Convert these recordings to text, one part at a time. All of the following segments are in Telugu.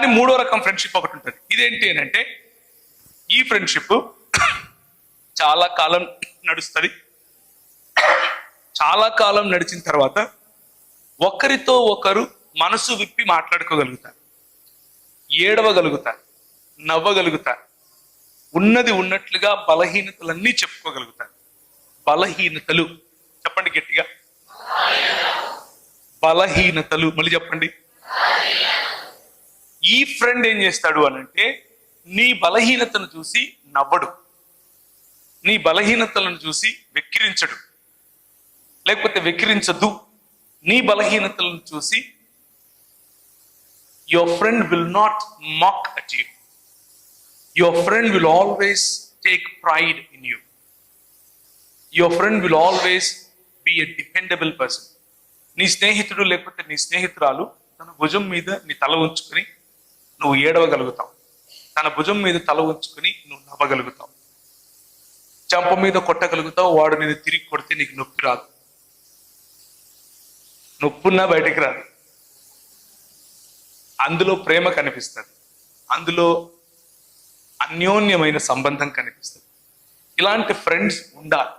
కానీ మూడో రకం ఫ్రెండ్షిప్ ఒకటి ఉంటుంది. ఇదేంటి అని అంటే ఈ ఫ్రెండ్షిప్ చాలా కాలం నడుస్తుంది. చాలా కాలం నడిచిన తర్వాత ఒకరితో ఒకరు మనసు విప్పి మాట్లాడుకోగలుగుతారు. ఏడవగలుగుతారు. నవ్వగలుగుతారు. ఉన్నది ఉన్నట్లుగా బలహీనతలన్నీ చెప్పుకోగలుగుతారు. బలహీనతలు. చెప్పండి గట్టిగా. బలహీనతలు. మళ్ళీ చెప్పండి. ఈ ఫ్రెండ్ ఏం చేస్తాడు అనంటే నీ బలహీనతను చూసి నవ్వడు. నీ బలహీనతలను చూసి వెక్కిరించడు. లేకపోతే వెక్కిరించదు. నీ బలహీనతలను చూసి your friend will not mock at you your friend will always take pride in you your friend will always be a dependable person నీ స్నేహితుడు లేకపోతే నీ స్నేహితురాలు తన భుజం మీద నీ తల ఉంచుకొని నువ్వు ఏడవగలుగుతావు. తన భుజం మీద తల ఉంచుకుని నువ్వు నవ్వగలుగుతావు. చంప మీద కొట్టగలుగుతావు వాడు నేను తిరిగి కొడితే నీకు నొప్పి రాదు. నొప్పున్నా బయటికి రాదు. అందులో ప్రేమ కనిపిస్తుంది. అందులో అన్యోన్యమైన సంబంధం కనిపిస్తుంది. ఇలాంటి ఫ్రెండ్స్ ఉండాలి.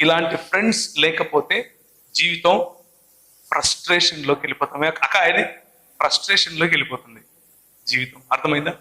ఇలాంటి ఫ్రెండ్స్ లేకపోతే జీవితం ఫ్రస్ట్రేషన్లోకి వెళ్ళిపోతాం. అక్క ఫ్రస్ట్రేషన్లోకి వెళ్ళిపోతుంది జీవితం. అర్థమైందా?